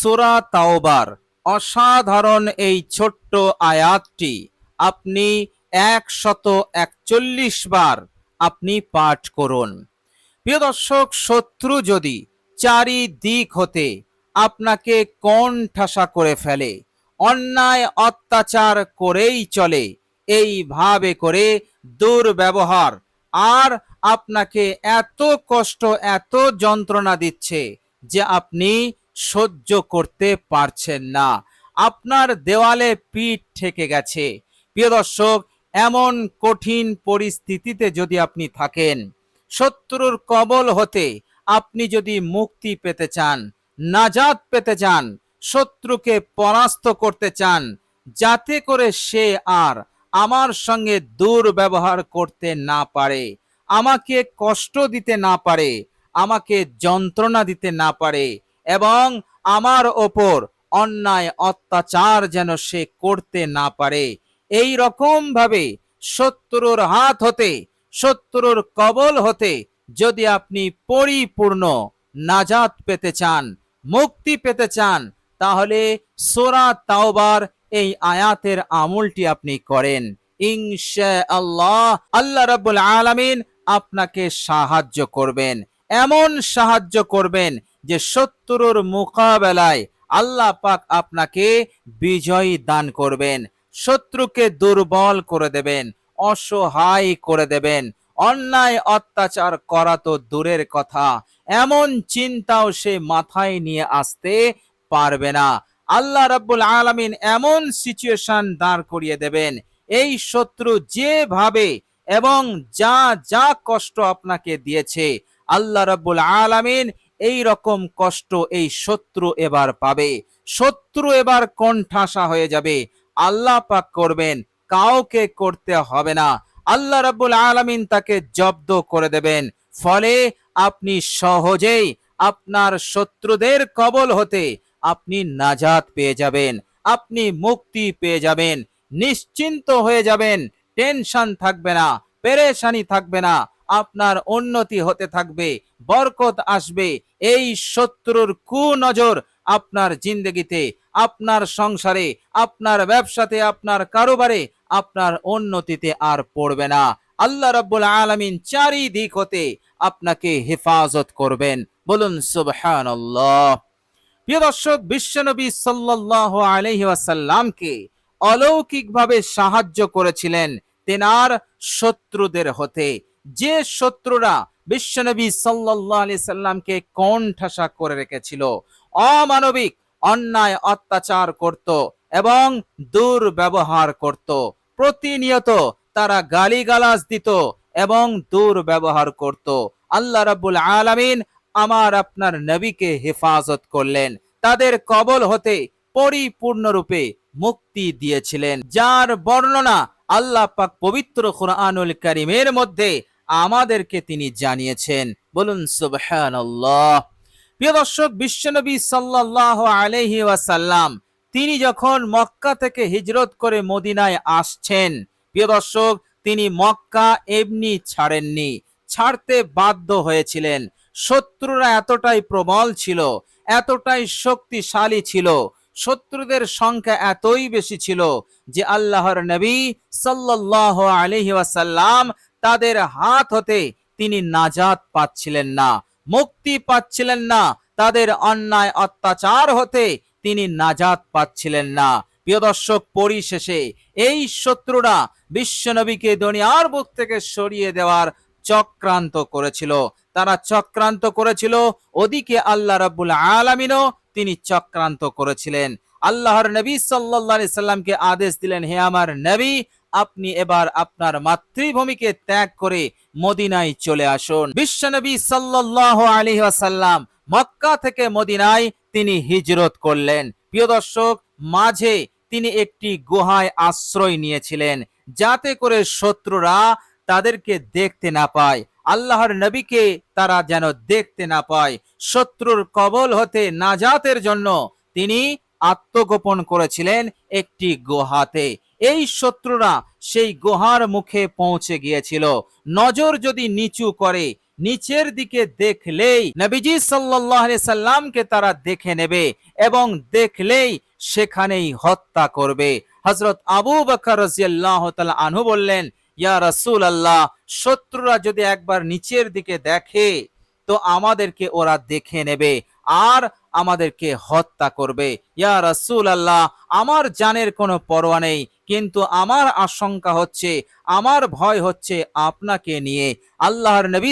সুরা তাওবার। অসাধারণ এই ছোট্ট আয়াতটি। আপনি একশত একচল্লিশ বার আপনি পাঠ করুন। প্রিয় দর্শক, শত্রু যদি চারিদিক হতে আপনাকে কণ্ঠাসা করে ফেলে, অন্যায় অত্যাচার করেই চলে, এইভাবে করে দুর্ব্যবহার। আর আপনাকে এত কষ্ট, এত যন্ত্রণা দিচ্ছে যে আপনি সহ্য করতে পারছেন না। আপনার দেওয়ালে পিঠ ঠেকে গেছে। প্রিয় দর্শক, এমন কঠিন পরিস্থিতিতে যদি আপনি থাকেন, শত্রুর কবল হতে আপনি যদি মুক্তি পেতে চান, নাজাত পেতে চান, শত্রুকে পরাস্ত করতে চান, যাতে করে সে আর আমার সঙ্গে দুর্ব্যবহার করতে না পারে, আমাকে কষ্ট দিতে না পারে, আমাকে যন্ত্রণা দিতে না পারে এবং আমার ওপর অন্যায় অত্যাচার যেন সে করতে না পারে। এই রকম ভাবে শত্রুর হাত হতে, শত্রুর কবল হতে যদি আপনি পরিপূর্ণ নাজাত পেতে চান, মুক্তি পেতে চান, তাহলে সোরা তাওবার এই আয়াতের আমলটি আপনি করেন। ইনশা আল্লাহ আল্লাহ রাব্বুল আলামিন আপনাকে সাহায্য করবেন। এমন সাহায্য করবেন যে শত্রুর মোকাবেলায় আল্লাহ পাক আপনাকে বিজয় দান করবেন, শত্রুকে দুর্বল করে দেবেন, অসহায় করে দেবেন, অন্যায় অত্যাচার করা তো দূরের কথা, এমন চিন্তাও সে মাথায় নিয়ে আসতে পারবে না। আল্লাহ রাব্বুল আলামিন এমন সিচুয়েশন দাঁড় করিয়ে দেবেন, এই শত্রু যেভাবে এবং যা যা কষ্ট আপনাকে দিয়েছে, আল্লাহ রাব্বুল আলামিন এই রকম কষ্ট এই শত্রু এবার পাবে। শত্রু এবার কণ্ঠাসা হয়ে যাবে। আল্লাহ পাক করবেন, কাউকে করতে হবে না। আল্লাহ রাব্বুল আলামিন তাকে জব্দ করে দেবেন। ফলে আপনি সহজেই আপনার শত্রুদের কবল হতে আপনি নাজাত পেয়ে যাবেন, আপনি মুক্তি পেয়ে যাবেন, নিশ্চিন্ত হয়ে যাবেন, টেনশন থাকবে না, পেরেশানি থাকবে না। আপনার উন্নতি হতে থাকবে, বরকত আসবে। এই শত্রুর কুনজর আপনার জিন্দগিতে, আপনার সংসারে, আপনার ব্যবসাতে, আপনার কারোবারে আপনার উন্নতিতে আর পড়বে না। আল্লাহ রাব্বুল আলামিন চারিদিক হতে আপনাকে হেফাজত করবেন। বলুন, সুবহানাল্লাহ। প্রিয় দর্শক, বিশ্বনবী সাল্লাল্লাহু আলাইহি ওয়াসাল্লামকে অলৌকিকভাবে সাহায্য করেছিলেন তেনার শত্রুদের হতে। যে শত্রুরা বিশ্বনবী সাল্লাল্লাহু আলাইহি সাল্লামকে কণ্ঠাসা করে রেখেছিল, অমানবিক অন্যায় অত্যাচার করত এবং দুর্ব্যবহার করত। প্রতিনিয়ত তারা গালিগালাজ দিত এবং দুর্ব্যবহার করত। আল্লাহ রাব্বুল আলামিন আমার আপনার নবীকে হেফাজত করলেন। তাদের কবল হতে পরিপূর্ণরূপে মুক্তি দিয়েছিলেন। যার বর্ণনা আল্লাহ পাক পবিত্র কোরআনুল কারিমের মধ্যে আমাদেরকে তিনি জানিয়েছেন। বলুন, সুবহানাল্লাহ। প্রিয় দর্শক, বিশ্বনবী সাল্লাল্লাহু আলাইহি ওয়াসাল্লাম, তিনি যখন মক্কা থেকে হিজরত করে মদিনায় আসছেন, প্রিয় দর্শক, তিনি মক্কা এমনি ছাড়েননি, ছাড়তে বাধ্য হয়েছিলেন। শত্রুরা এতটাই প্রবল ছিল, এতটাই শক্তিশালী ছিল শত্রুদের সংখ্যা এতই বেশি ছিল যে আল্লাহর নবী সাল্লাল্লাহু আলাইহি ওয়াসাল্লাম তাদের হাত হতে তিনি নাজাত পাচ্ছিলেন না, মুক্তি পাচ্ছিলেন না, তাদের অন্যায় অত্যাচার হতে তিনি নাজাত পাচ্ছিলেন না। প্রিয় দর্শক, পরিশেষে এই শত্রুরা বিশ্বনবীকে দুনিয়ার বুক থেকে সরিয়ে দেওয়ার চক্রান্ত করেছিল। তারা চক্রান্ত করেছিল, ওদিকে আল্লাহ রাব্বুল আলামিনও তিনি চক্রান্ত করেছিলেন। আল্লাহর নবী আলাইহি সাল্লামকে আদেশ দিলেন, হে আমার নবী, আপনি এবার আপনার মাতৃভূমিকে ত্যাগ করে মদিনায় চলে আসুন। বিশ্বনবী সাল্লাল্লাহু আলাইহি ওয়াসাল্লাম মক্কা থেকে মদিনায় তিনি হিজরত করলেন। প্রিয় দর্শক, মাঝে তিনি একটি গুহায় আশ্রয় নিয়েছিলেন, যাতে করে শত্রুরা তাদেরকে দেখতে না পায়। আল্লাহর নবীকে তারা যেন দেখতে না পায়। শত্রুর কবল হতে নাজাতের জন্য তিনি আত্মগোপন করেছিলেন একটি গুহাতে। এই শত্রুরা সেই গুহার মুখে পৌঁছে গিয়েছিল। নজর যদি নিচু করে, নিচের দিকে দেখলেই নবীজি আলাইহি সাল্লামকে তারা দেখে নেবে এবং দেখলেই সেখানেই হত্যা করবে। হযরত আবু বকর রাদিয়াল্লাহু তাআলা আনহু বললেন ইয়া রাসূল আল্লাহ শত্রুরা যদি একবার নিচের দিকে দেখে, তো আমাদেরকে ওরা দেখে নেবে আর আমাদেরকে হত্যা করবে। ইয়া রাসূল আল্লাহ আমার জানের কোনো পরোয়া নেই, কিন্তু আমার আশঙ্কা হচ্ছে, আমার ভয় হচ্ছে আপনাকে নিয়ে। আল্লাহর নবী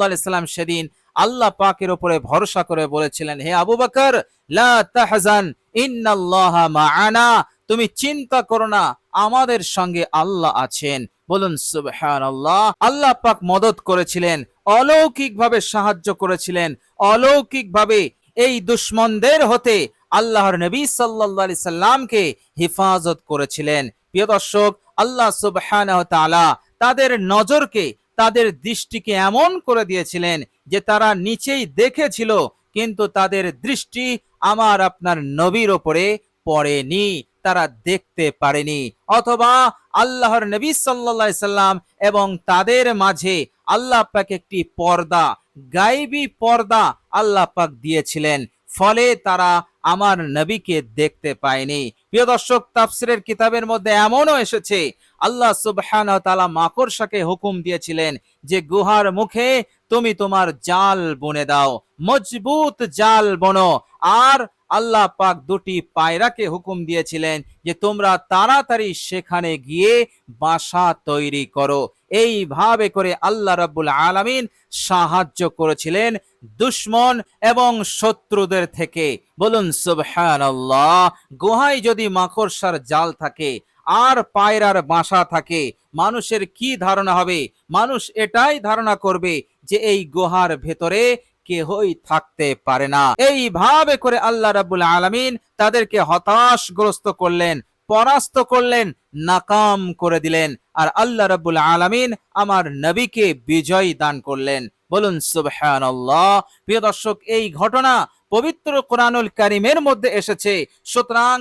আলাইহি সাল্লাম সেদিন আল্লাহ পাকের ওপরে ভরসা করে বলেছিলেন, হে আবু বকর, লা তাহজান, ইন্নাল্লাহা মাআনা, তুমি চিন্তা করো না আমাদের সঙ্গে আল্লাহ আছেন। বলুন, সুবহানাল্লাহ। আল্লাহ আল্লাহ পাক মদত করেছিলেন, অলৌকিকভাবে সাহায্য করেছিলেন, অলৌকিকভাবে এই দুশ্মনদের হতে আল্লাহর নবী আলাইহি সাল্লামকে হেফাজত করেছিলেন। প্রিয় দর্শক, আল্লাহ সুবহানাহু তাআলা তাদের নজরকে, তাদের দৃষ্টিকে এমন করে দিয়েছিলেন যে তারা নিচেই দেখেছিল, কিন্তু তাদের দৃষ্টি আমার আপনার নবীর ওপরে পড়েনি। তারা দেখতে পারেনি। অথবা আল্লাহর নবী আলাইহি সাল্লাম এবং তাদের মাঝে আল্লাহ পাক একটি পর্দা, গায়েবী পর্দা আল্লাহ পাক দিয়েছিলেন। ফলে তারা আমার নবীকে দেখতে পায়নি। প্রিয় দর্শক, তাফসিরের কিতাবের মধ্যে এমনও এসেছে, আল্লাহ সুবহানাহু ওয়া তাআলা মাকড়সাকে হুকুম দিয়েছিলেন যে গুহার মুখে তুমি তোমার জাল বুনে দাও, মজবুত জাল বনো, আর আল্লাহ পাক দুটি পায়রাকে হুকুম দিয়েছিলেন যে তোমরা তাড়াতাড়ি সেখানে গিয়ে বাসা তৈরি করো। এইভাবে করে আল্লাহ রাব্বুল আলামিন সাহায্য করেছিলেন দুশ্মন এবং শত্রুদের থেকে। বলুন, সুবহানাল্লাহ, গুহায় যদি মাকড়সার জাল থাকে, আর পায়রার বাসা থাকে, মানুষের কি ধারণা হবে? মানুষ এটাই ধারণা করবে যে এই গুহার ভেতরে কেহই থাকতে পারে না। এইভাবে করে আল্লাহ রাব্বুল আলামিন তাদেরকে হতাশগ্রস্ত করলেন, পরাস্ত করলেন, নাকাম করে দিলেন। আর আল্লাহ রাব্বুল আলামিন আমার নবীকে বিজয় দান করলেন। বলুন, সুবহানাল্লাহ। প্রিয় দর্শক, এই ঘটনা পবিত্র কোরআনুল কারিমের মধ্যে এসেছে। সুতরাং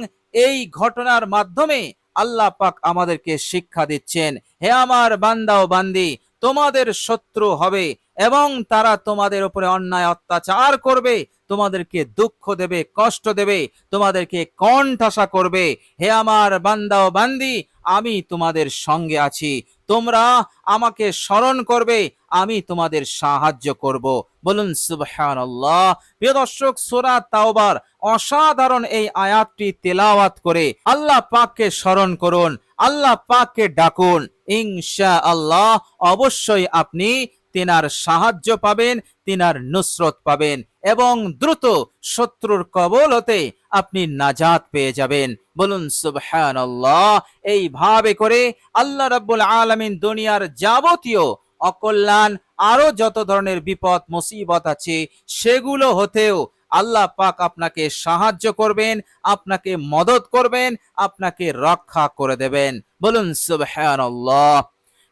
এই ঘটনার মাধ্যমে আল্লাহ পাক আমাদেরকে শিক্ষা দিচ্ছেন। হে আমার বান্দা ও বান্দি তোমাদের শত্রু হবে এবং তারা তোমাদের উপরে অন্যায় অত্যাচার করবে। তোমাদেরকে দুঃখ দেবে, কষ্ট দেবে, তোমাদেরকে কণ্ঠাসা করবে। হে আমার বান্দা ও বান্দি, আমি তোমাদের সঙ্গে আছি। তোমরা আমাকে স্মরণ করবে, আমি তোমাদের সাহায্য করব। বলুন, সুবহানাল্লাহ। প্রিয় দর্শক, সূরা তাওবার অসাধারণ এই আয়াতটি তেলাওয়াত করে আল্লাহ পাককে স্মরণ করুন, আল্লাহ পাককে ডাকুন। ইনশা আল্লাহ অবশ্যই আপনি তিনার সাহায্য পাবেন, তিনার নুসরত পাবেন এবং দ্রুত শত্রুর কবল হতে আপনি নাজাত পেয়ে যাবেন। বলুন, সুবহানাল্লাহ। এইভাবে করে আল্লাহ রাব্বুল আলামিন দুনিয়ার যাবতীয় অকল্যাণ, আরও যত ধরনের বিপদ, মুসিবত আছে, সেগুলো হতেও আল্লাহ পাক আপনাকে সাহায্য করবেন, আপনাকে মদত করবেন, আপনাকে রক্ষা করে দেবেন। বলুন, সুবহানাল্লাহ।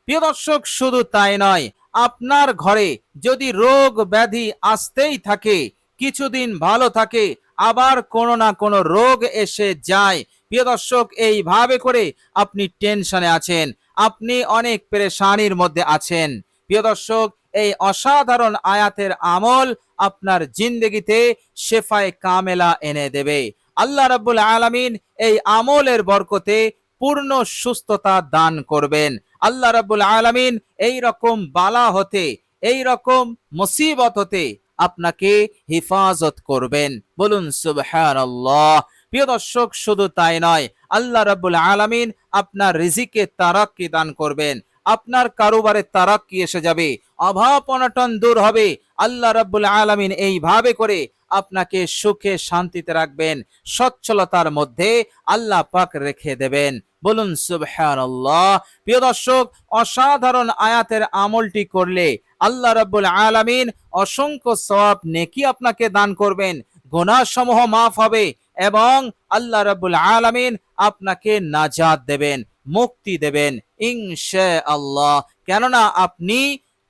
প্রিয় দর্শক, শুধু তাই নয়, আপনার ঘরে যদি রোগ ব্যাধি আসতেই থাকে, কিছুদিন ভালো থাকে, আবার কোনো না কোনো রোগ এসে যায়, প্রিয় দর্শক, এইভাবে করে আপনি টেনশনে আছেন, আপনি অনেক পেরেশানির মধ্যে আছেন। প্রিয় দর্শক এই অসাধারণ আয়াতের আমল আপনার জিন্দগিতে শেফায় কামেলা এনে দেবে। আল্লাহ রাব্বুল আলামিন এই আমলের বরকতে পূর্ণ সুস্থতা দান করবেন। আল্লাহ রাব্বুল আলামিন এই রকম বালা হতে, এই রকম মুসিবত হতে আপনাকে হিফাজত করবেন। বলুন, সুবহানাল্লাহ। প্রিয় দর্শক, শুধু তাই নয়, আল্লাহ রাব্বুল আলামিন আপনার রিজিকে তারাক্কি দান করবেন। আপনার কারোবারে তারাক্কি এসে যাবে অভাব অনটন দূর হবে। আল্লাহ রাব্বুল আলামিন এইভাবে করে আপনাকে সুখে শান্তিতে রাখবেন, সচ্ছলতার মধ্যে আল্লাহ পাক রেখে দেবেন। বলুন, সুবহানাল্লাহ। প্রিয় দর্শক, অসাধারণ আয়াতের আমলটি করলে আল্লাহ রাব্বুল আলামিন অসংখ্য সওয়াব নেকি আপনাকে দান করবেন গুনাহ সমূহ মাফ হবে এবং আল্লাহ রাব্বুল আলামিন আপনাকে নাজাত দেবেন। মুক্তি দেবেন ইংশে আল্লাহ কেননা আপনি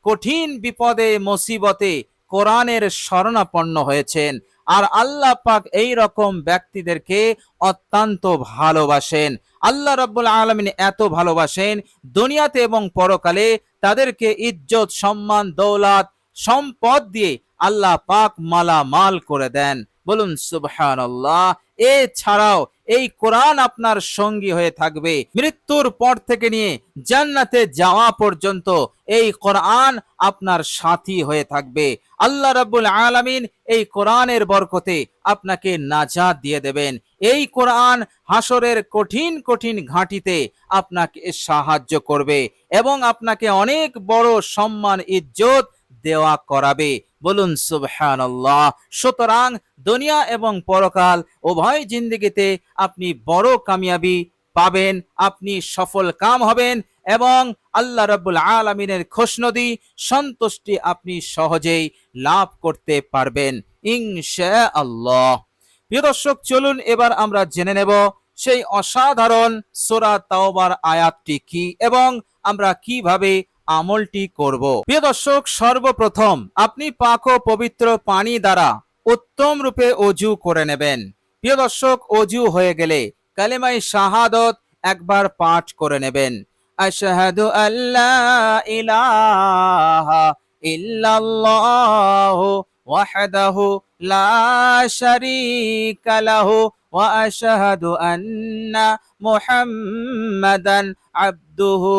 কঠিন বিপদে, মুসিবতে কোরআনের শরণাপন্ন হয়েছেন আর আল্লাহ পাক এই রকম ব্যক্তিদেরকে অত্যন্ত ভালোবাসেন। আল্লাহ রাব্বুল আলামিন এত ভালোবাসেন দুনিয়াতে এবং পরকালে তাদেরকে ইজ্জত, সম্মান, দৌলাত, সম্পদ দিয়ে আল্লাহ পাক মালামাল করে দেন। বলুন, সুবহানাল্লাহ, এছাড়াও এই কোরআন আপনার সঙ্গী হয়ে থাকবে। মৃত্যুর পর থেকে নিয়ে জান্নাতে যাওয়া পর্যন্ত এই কোরআন আপনার সাথী হয়ে থাকবে। আল্লাহ রাব্বুল আলামিন এই কোরআনের বরকতে আপনাকে নাজাত দিয়ে দেবেন। এই কোরআন হাসরের কঠিন কঠিন ঘাঁটিতে আপনাকে সাহায্য করবে এবং আপনাকে অনেক বড় সম্মান, ইজ্জত দেওয়া করাবে। বলুন সুবহান আল্লাহ সুতরাং দুনিয়া এবং পরকাল উভয় জিন্দিগিতে আপনি বড় কামিয়াবি পাবেন, আপনি সফল কাম হবেন এবং আল্লাহ রাব্বুল আলামিনের খুশনদি, সন্তুষ্টি আপনি সহজেই লাভ করতে পারবেন, ইনশাআল্লাহ। প্রিয় দর্শক, চলুন এবার আমরা জেনে নেব সেই অসাধারণ সোরা তাওবার আয়াতটি কি এবং আমরা কীভাবে আমলটি করব। প্রিয় দর্শক, সর্বপ্রথম আপনি পাক ও পবিত্র পানি দ্বারা উত্তম রূপে অজু করে নেবেন। প্রিয় দর্শক, অজু হয়ে গেলে কালেমাই শাহাদত একবার পাঠ করে নেবেন। আশহাদু আল্লাহ ইলাহা ইল্লাল্লাহু ওয়াহদাহু লা শারীকা লাহু আশহাদু আন্না মুহাম্মাদান আবদুহু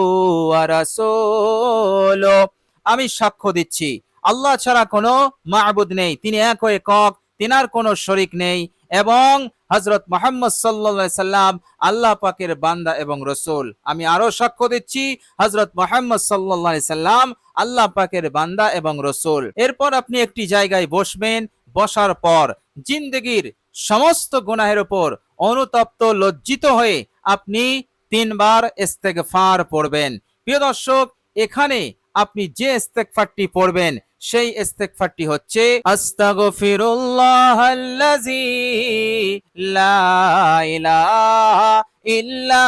ওয়া আমি সাক্ষ্য দিচ্ছি, আল্লাহ ছাড়া কোনো মাহবুদ নেই, তিনি এক একক তিনার কোনো শরিক নেই এবং হজরত মোহাম্মদ সাল্লা সাল্লাম আল্লাহ পাকের বান্দা এবং রসুল। আমি আরও সাক্ষ্য দিচ্ছি হজরত মোহাম্মদ সাল্লা সাল্লাম আল্লাহ পাকের বান্দা এবং রসুল। এরপর আপনি একটি জায়গায় বসবেন, বসার পর জিন্দগির সমস্ত গুনাহের উপর অনুতপ্ত লজ্জিত হয়ে আপনি তিনবার ইস্তেগফার পড়বেন। প্রিয় দর্শক, এখানে আপনি যে ইস্তেগফারটি পড়বেন, সেই ইস্তেগফারটি হচ্ছে, আস্তাগফিরুল্লাহাল্লাযী লা ইলাহা ইল্লা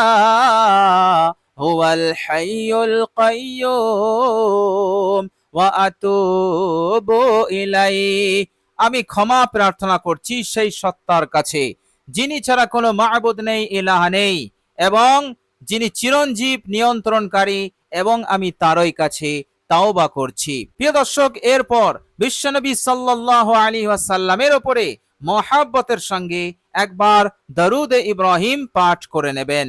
হুয়াল হাইয়ুল কাইয়্যুম ওয়া আতুবু ইলাইহি। আমি ক্ষমা প্রার্থনা করছি সেই সত্তার কাছে। যিনি ছাড়া কোনো মাহবুদ নেই, ইলাহা নেই, এবং যিনি চিরঞ্জীব, নিয়ন্ত্রণকারী, এবং আমি তারই কাছে তাওবা করছি। প্রিয় দর্শক, এরপর বিশ্বনবী সাল্লাহ আলী ওয়াসাল্লামের ওপরে মহাব্বতের সঙ্গে একবার দরুদ ইব্রাহিম পাঠ করে নেবেন।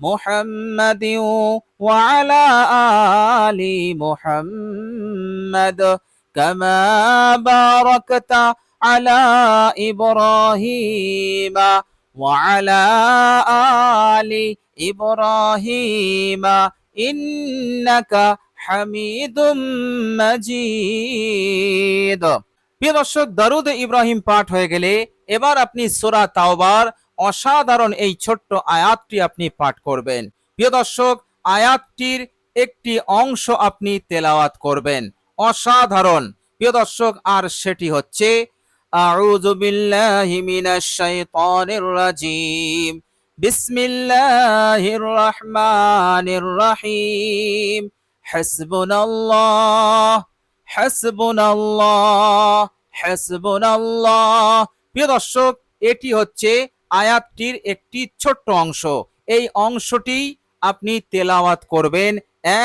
محمد وعلى آل محمد كما باركت على إبراهيم وعلى آل إبراهيم إنك حميد مجيد প্রিয় দর্শক দারুদ ইব্রাহিম পাঠ হয়ে গেলে এবার আপনি সোরা তাওবার অসাধারণ এই ছোট্ট আয়াতটি আপনি পাঠ করবেন। প্রিয় দর্শক, আয়াতটির একটি অংশ আপনি তেলাওয়াত করবেন। অসাধারণ। প্রিয় দর্শক, আর সেটি হচ্ছে রাজিম। প্রিয় দর্শক, এটি হচ্ছে আয়াতটির একটি ছোট্ট অংশ। এই অংশটি আপনি তেলাওয়াত করবেন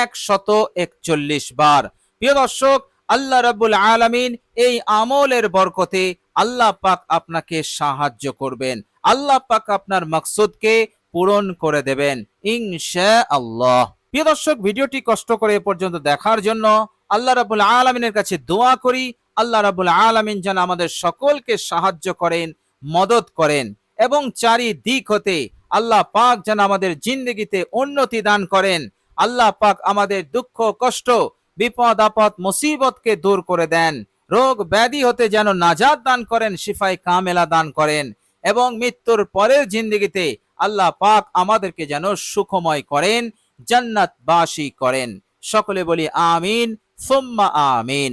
একশত একচল্লিশ বার। প্রিয় দর্শক, আল্লাহ রাব্বুল আলামিন এই আমলের বরকতে আল্লাহ পাক আপনাকে সাহায্য করবেন। আল্লাহ পাক আপনার মাকসুদকে পূরণ করে দেবেন ইনশা আল্লাহ প্রিয় দর্শক, ভিডিওটি কষ্ট করে পর্যন্ত দেখার জন্য আল্লাহ রাবুল আলমিনের কাছে দোয়া করি। আল্লাহ রাবুল আলমিন যেন আমাদের সকলকে সাহায্য করেন, মদত করেন। এবং চারিদিক হতে আল্লাহ পাক যেন আমাদের জিন্দগিতে উন্নতি দান করেন। আল্লাহ পাক আমাদের দুঃখ, কষ্ট, বিপদ, আপদ, মুসিবতকে দূর করে দেন। রোগ ব্যাধি হতে যেন নাজাদ দান করেন শিফাই কামেলা দান করেন এবং মৃত্যুর পরের জিন্দগিতে আল্লাহ পাক আমাদেরকে যেন সুখময় করেন, জান্নাতবাসী করেন। সকলে বলি আমিন, সুম্মা আমিন।